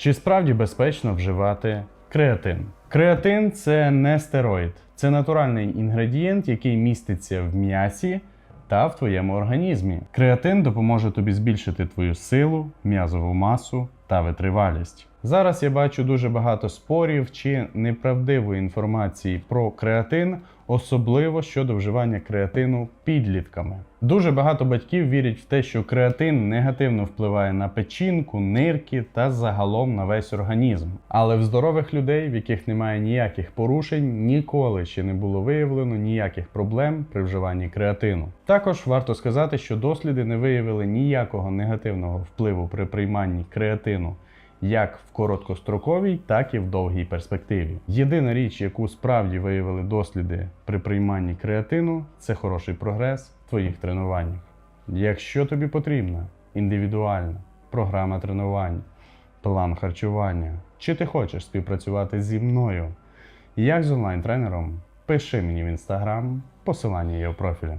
Чи справді безпечно вживати креатин? Креатин це не стероїд, це натуральний інгредієнт, який міститься в м'ясі та в твоєму організмі. Креатин допоможе тобі збільшити твою силу, м'язову масу та витривалість. Зараз я бачу дуже багато спорів чи неправдивої інформації про креатин, особливо щодо вживання креатину підлітками. Дуже багато батьків вірять в те, що креатин негативно впливає на печінку, нирки та загалом на весь організм. Але в здорових людей, в яких немає ніяких порушень, ніколи ще не було виявлено ніяких проблем при вживанні креатину. Також варто сказати, що досліди не виявили ніякого негативного впливу при прийманні креатину як в короткостроковій, так і в довгій перспективі. Єдина річ, яку справді виявили досліди при прийманні креатину, це хороший прогрес в твоїх тренуваннях. Якщо тобі потрібна індивідуальна програма тренувань, план харчування, чи ти хочеш співпрацювати зі мною, як з онлайн-тренером, пиши мені в інстаграм, посилання є в профілі.